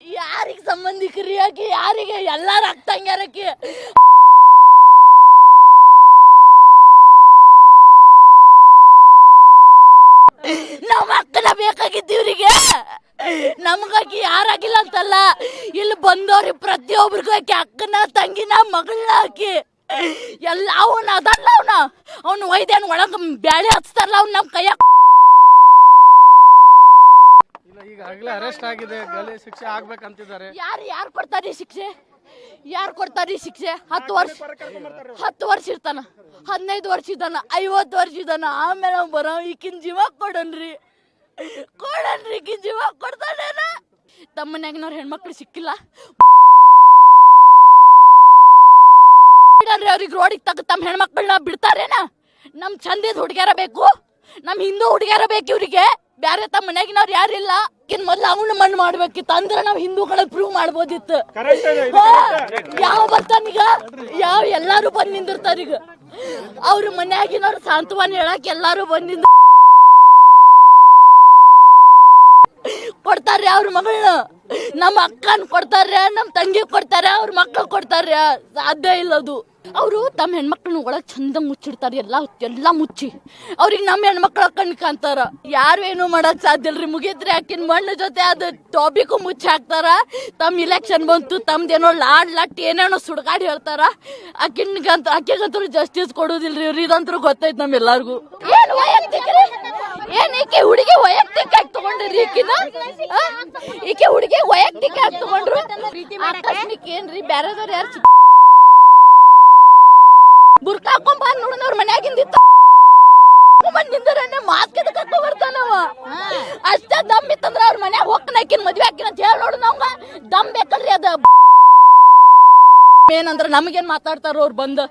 ಯಾರಿಗೆ ಸಂಬಂಧಿಕರಿ ಆಕಿ ಯಾರಿಗೆ? ಎಲ್ಲಾರು ಆಗ್ತಂಗ್ಯಾರಕಿ ನಮ್ಮ ಅಕ್ಕನ ಬೇಕಾಗಿತ್ತು ಇವ್ರಿಗೆ ನಮಗಾಗಿ ಯಾರಾಗಿಲ್ಲ ಅಂತಲ್ಲ, ಇಲ್ಲಿ ಬಂದವ್ರಿ ಪ್ರತಿಯೊಬ್ರಿಗೂ ಆಕಿ ಅಕ್ಕನ ತಂಗಿನ ಮಗಳನ್ನ ಹಾಕಿ ಎಲ್ಲ ಅವನ ಅದಲ್ಲ ಅವನ. ಅವನು ಒಯ್ದೇನು ಒಳಗೆ ಬ್ಯಾಳೆ ಹಚ್ತಾರಲ್ಲ ಅವ್ನು ನಮ್ಮ ಕೈಯಾಗ ಇಲ್ಲ ಈಗ ಆಗ್ಲೇ ಅರೆಸ್ಟ್ ಆಗಿದೆ ಗಲಿ ಶಿಕ್ಷೆ ಆಗ್ಬೇಕಂತಿದ್ದಾರೆ. ಯಾರು ಯಾರು ಕೊಡ್ತಾರಿ ಶಿಕ್ಷೆ? ಯಾರು ಕೊಡ್ತಾರೆ ಶಿಕ್ಷೆ? ಹತ್ತು ವರ್ಷ ಹತ್ತು ವರ್ಷ ಇರ್ತಾನ ಹದಿನೈದು ವರ್ಷ ಇದ್ದಾನ ಐವತ್ತು ವರ್ಷ ಇದ್ದಾನ ಆಮೇಲೆ ಅವ್ನು ಬರೋ ಈಕಿನ ಜೀವ ಕೊಡನ್ರಿ. ಕೊಡನ್ರಿ ಈಕಿನ ಜೀವ ಕೊಡ್ತಾನೇನ? ತಮ್ಮ ಮನ್ಯಾಗಿನವ್ರ ಹೆಣ್ಮಕ್ಳು ಸಿಕ್ಕಿಲ್ಲ. ಬಿಡನ್ರಿ ಅವ್ರಿಗೆ ರೋಡಿಗೆ ತಗ ತಮ್ಮ ಹೆಣ್ಮಕ್ಳನ್ನ ಬಿಡ್ತಾರೇನ? ನಮ್ ಚಂದಿದ ಹುಡುಗ್ಯಾರ ಬೇಕು ನಮ್ ಹಿಂದೂ ಹುಡುಗ್ಯಾರ ಬೇಕು ಇವ್ರಿಗೆ. ಬ್ಯಾರೆ ತಮ್ಮ ಮನ್ಯಾಗಿನವ್ರು ಯಾರಿಲ್ಲ? ಇನ್ ಮೊದ್ಲ ಅವನು ಮಣ್ಣು ಮಾಡ್ಬೇಕಿತ್ತು. ಅಂದ್ರೆ ನಾವು ಹಿಂದೂಗಳ ಪ್ರೂವ್ ಮಾಡ್ಬೋದಿತ್ತು. ಯಾವ ಬರ್ತಾನೀಗ ಯಾವ ಎಲ್ಲಾರು ಬಂದ್ ನಿಂದಿರ್ತಾರ ಈಗ? ಅವ್ರ ಮನ್ಯಾಗಿನವ್ರು ಸಾಂತ್ವನ ಹೇಳಕ್ ಎಲ್ಲಾರು ಬಂದ್ನಿಂದ ಕೊಡ್ತಾರ್ರಿ ಅವ್ರ ಮಗಳನ್ನ. ನಮ್ಮ ಅಕ್ಕನ್ ಕೊಡ್ತಾರ ನಮ್ಮ ತಂಗಿ ಕೊಡ್ತಾರ ಅವ್ರ ಮಕ್ಳು ಕೊಡ್ತಾರ ಸಾಧ್ಯ ಇಲ್ಲ ಅದು. ಅವರು ತಮ್ಮ ಹೆಣ್ಮಕ್ಳನ್ನ ಒಳಗ್ ಚಂದ ಮುಚ್ಚಿಡ್ತಾರೆ, ಎಲ್ಲ ಎಲ್ಲ ಮುಚ್ಚಿ. ಅವ್ರಿಗೆ ನಮ್ಮ ಹೆಣ್ಮಕ್ಳ ಕಣ್ ಕಾಣ್ತಾರ. ಯಾರು ಏನು ಮಾಡಕ್ ಸಾಧ್ಯ ಇಲ್ರಿ. ಮುಗಿದ್ರೆ ಆಕಿನ ಮಣ್ಣು ಜೊತೆ ಅದು ಟಾಪಿಕ್ ಮುಚ್ಚಿ ಹಾಕ್ತಾರ. ತಮ್ಮ ಇಲೆಕ್ಷನ್ ಬಂತು ತಮ್ದೇನೋ ಲಾಡ್ ಲಟ್ ಏನೇನೋ ಸುಡ್ಗಾಡಿ ಹೇಳ್ತಾರ. ಆಕಿನ್ಗಂತ ಆಕಿಗಂತೂ ಜಸ್ಟಿಸ್ ಕೊಡೋದಿಲ್ರಿ ಇವ್ರಿ ಇದಂತೂ ಗೊತ್ತೈತ್ ನಮ್ಮೆಲ್ಲರಿಗೂ ಏನ್ ವೈಯಕ್ತಿಕ ರೀ? ಏನ್ ಈಕೆ ಹುಡುಗಿ ವೈಯಕ್ತಿಕ ತಗೊಂಡ್ರಿ ಈಕಿನ? ಈಕೆ ಹುಡುಗಿ ವೈಯಕ್ತಿಕ ತಗೊಂಡ್ರು? ಆಕಸ್ಮಿಕ ಏನ್ರಿ? ಬ್ಯಾರೆದವ್ರು ಯಾರು ಬುರ್ಕ ಹಾಕೊಂಡ್ ಬಂದ್ ನೋಡಿನ ಅವ್ರ ಮನ್ಯಾಗಿಂದಿತ್ತ ಬಂದ್ ನಿಂದರನೆ ಮಾತ್ ಕೆದ ಕರ್ಕೊಂಡ್ ಬರ್ತಾನವ ಅಷ್ಟೇ ದಮ್ ಇತ್ತಂದ್ರ ಅವ್ರ ಮನ್ಯಾಗ ಹೋಗ್ತಾನ ಆಕಿನ ಮದ್ವೆ ಆಕಿನ ಅಂತ ಹೇಳಿ ನೋಡು ನಾವ್ಗ. ದಮ್ ಬೇಕಲ್ರಿ ಅದ. ಏನಂದ್ರ ನಮಗೇನ್ ಮಾತಾಡ್ತಾರ ಅವ್ರು ಬಂದು.